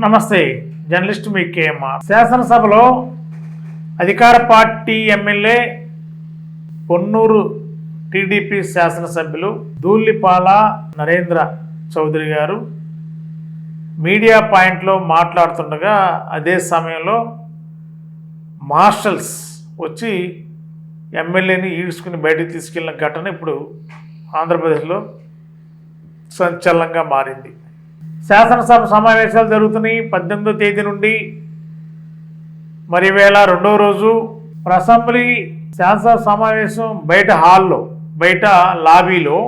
నమస్తే జర్నలిస్ట్ మీ కేఎంఆర్. శాసనసభలో అధికార పార్టీ ఎమ్మెల్యే పొన్నూరు టీడీపీ శాసనసభ్యులు ధూళిపాల నరేంద్ర చౌదరి గారు మీడియా పాయింట్లో మాట్లాడుతుండగా అదే సమయంలో మార్షల్స్ వచ్చి ఎమ్మెల్యేని ఈడ్చుకుని బయటికి తీసుకెళ్ళిన ఘటన ఇప్పుడు ఆంధ్రప్రదేశ్లో సంచలనంగా మారింది. శాసనసభ సమావేశాలు జరుగుతున్నాయి పద్దెనిమిదో తేదీ నుండి. మరి వేళ రెండో రోజు అసెంబ్లీ శాసనసభ సమావేశం బయట హాల్లో బయట లాబీలో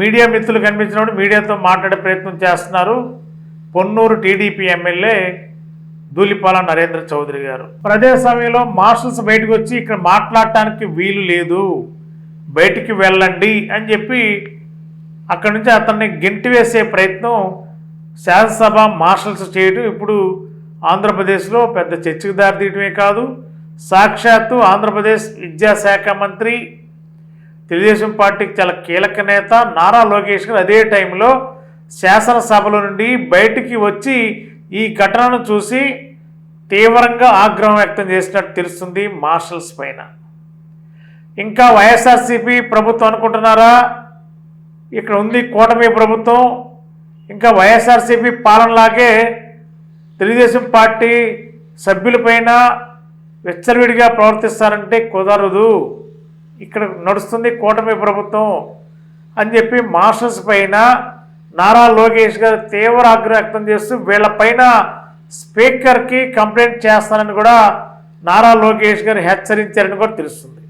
మీడియా మిత్రులు కనిపించినప్పుడు మీడియాతో మాట్లాడే ప్రయత్నం చేస్తున్నారు పొన్నూరు టీడీపీ ఎమ్మెల్యే దూలిపాల నరేంద్ర చౌదరి గారు. అదే సమయంలో మార్షల్స్ బయటకు వచ్చి ఇక్కడ మాట్లాడటానికి వీలు లేదు బయటికి వెళ్ళండి అని చెప్పి అక్కడి నుంచి అతన్ని గెంటి వేసే ప్రయత్నం శాసనసభ మార్షల్స్ చేయడం ఇప్పుడు ఆంధ్రప్రదేశ్లో పెద్ద చర్చకు దారితీయటమే కాదు సాక్షాత్తు ఆంధ్రప్రదేశ్ విద్యాశాఖ మంత్రి తెలుగుదేశం పార్టీకి చాలా కీలక నేత నారా లోకేష్ గారు అదే టైంలో శాసనసభలో నుండి బయటికి వచ్చి ఈ ఘటనను చూసి తీవ్రంగా ఆగ్రహం వ్యక్తం చేసినట్టు తెలుస్తుంది మార్షల్స్ పైన. ఇంకా వైఎస్ఆర్సీపీ ప్రభుత్వం అనుకుంటున్నారా? ఇక్కడ ఉంది కూటమి ప్రభుత్వం ఇంకా వైఎస్ఆర్సీపీ పాలనలాగే తెలుగుదేశం పార్టీ సభ్యులపైన విచ్చలవిడిగా ప్రవర్తిస్తారంటే కుదరదు. ఇక్కడ నడుస్తుంది కూటమి ప్రభుత్వం అని చెప్పి మాస్టర్స్ పైన నారా లోకేష్ గారు తీవ్ర ఆగ్రహం వ్యక్తం చేస్తూ వీళ్ళపైన స్పీకర్కి కంప్లైంట్ చేస్తానని కూడా నారా లోకేష్ గారు హెచ్చరించారని కూడా తెలుస్తుంది.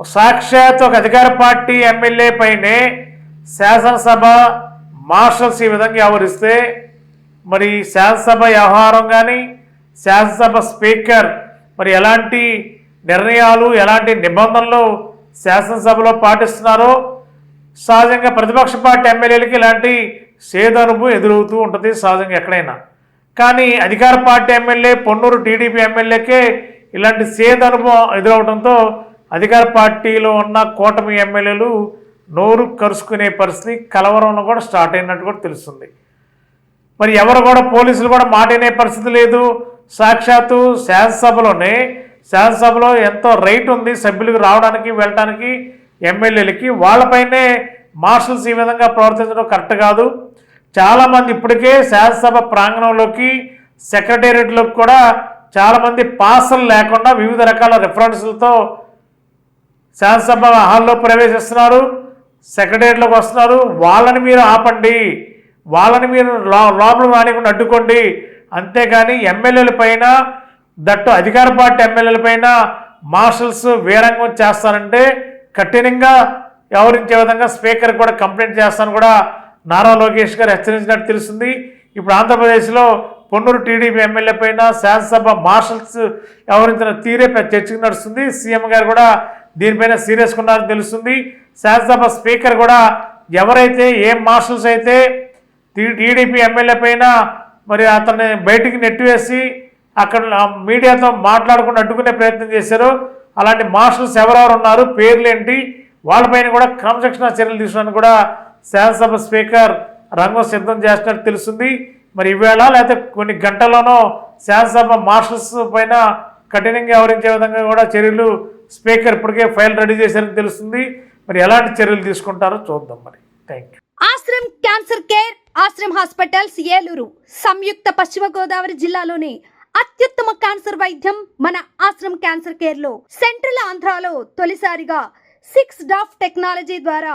సాక్షాత్ ఒక అధికార పార్టీ ఎమ్మెల్యే పైనే శాసనసభ మార్షల్స్ ఈ విధంగా వ్యవహరిస్తే మరి శాసనసభ వ్యవహారం కానీ శాసనసభ స్పీకర్ మరి ఎలాంటి నిర్ణయాలు ఎలాంటి నిబంధనలు శాసనసభలో పాటిస్తున్నారో సహజంగా ప్రతిపక్ష పార్టీ ఎమ్మెల్యేలకి ఇలాంటి సేదనుభవం ఎదురవుతూ ఉంటుంది సహజంగా ఎక్కడైనా. కానీ అధికార పార్టీ ఎమ్మెల్యే పొన్నూరు టీడీపీ ఎమ్మెల్యేకే ఇలాంటి సేదనుభవం ఎదురవడంతో అధికార పార్టీలో ఉన్న కూటమి ఎమ్మెల్యేలు నోరు కరుసుకునే పరిస్థితి కలవరంలో కూడా స్టార్ట్ అయినట్టు కూడా తెలుస్తుంది. మరి ఎవరు కూడా పోలీసులు కూడా మాట వినే పరిస్థితి లేదు. సాక్షాత్తు శాసనసభలోనే శాసనసభలో ఎంతో రైట్ ఉంది సభ్యులకు రావడానికి వెళ్ళడానికి ఎమ్మెల్యేలకి. వాళ్ళపైనే మార్షల్స్ ఈ విధంగా ప్రవర్తించడం కరెక్ట్ కాదు. చాలామంది ఇప్పటికే శాసనసభ ప్రాంగణంలోకి సెక్రటేరియట్లోకి కూడా చాలామంది పాసలు లేకుండా వివిధ రకాల రిఫరెన్స్లతో శాసనసభ హాల్లో ప్రవేశిస్తున్నారు సెక్రటేరియట్లోకి వస్తున్నారు. వాళ్ళని మీరు ఆపండి. వాళ్ళని మీరు లా లోపల రానికుండా అడ్డుకోండి. అంతేగాని ఎమ్మెల్యేల పైన దట్టు అధికార పార్టీ ఎమ్మెల్యేల పైన మార్షల్స్ వీరంగం చేస్తారంటే కఠినంగా వ్యవహరించే విధంగా స్పీకర్ కూడా కంప్లైంట్ చేస్తాను కూడా నారా లోకేష్ గారు హెచ్చరించినట్టు తెలుస్తుంది. ఇప్పుడు ఆంధ్రప్రదేశ్లో పొన్నూరు టీడీపీ ఎమ్మెల్యే పైన శాసనసభ మార్షల్స్ వ్యవహరించిన తీరే చర్చకు నడుస్తుంది. సీఎం గారు కూడా దీనిపైన సీరియస్గా ఉన్నారని తెలుస్తుంది. శాసనసభ స్పీకర్ కూడా ఎవరైతే ఏ మార్షల్స్ అయితే టీ- టీడీపీ ఎమ్మెల్యే పైన మరి అతన్ని బయటికి నెట్టివేసి అక్కడ మీడియాతో మాట్లాడకుండా అడ్డుకునే ప్రయత్నం చేశారు అలాంటి మార్షల్స్ ఎవరెవరు ఉన్నారు పేర్లేంటి వాళ్ళపైన కూడా క్రమశిక్షణ చర్యలు తీసుకోవడానికి కూడా శాసనసభ స్పీకర్ రంగం సిద్ధం చేస్తున్నట్టు తెలుస్తుంది. మరి ఈవేళ లేకపోతే కొన్ని గంటల్లోనో శాసనసభ మార్షల్స్ పైన కఠినంగా వ్యవహరించే విధంగా కూడా చర్యలు స్పీకర్ ఇప్పటికే ఫైల్ రెడీ చేశారని తెలుస్తుంది. మరి ఎలాంటి చర్యలు తీసుకుంటారో చూద్దాం మరి. Thank you Ashram cancer care Ashram hospitals Eluru సంయుక్త పశ్చిమ గోదావరి జిల్లాలోని అత్యుత్తమ క్యాన్సర్ వైద్యం మన ఆశ్రమ్ క్యాన్సర్ కేర్లో సెంట్రల్ ఆంధ్రాలో తొలిసారిగా సిక్స్ డాఫ్ టెక్నాలజీ ద్వారా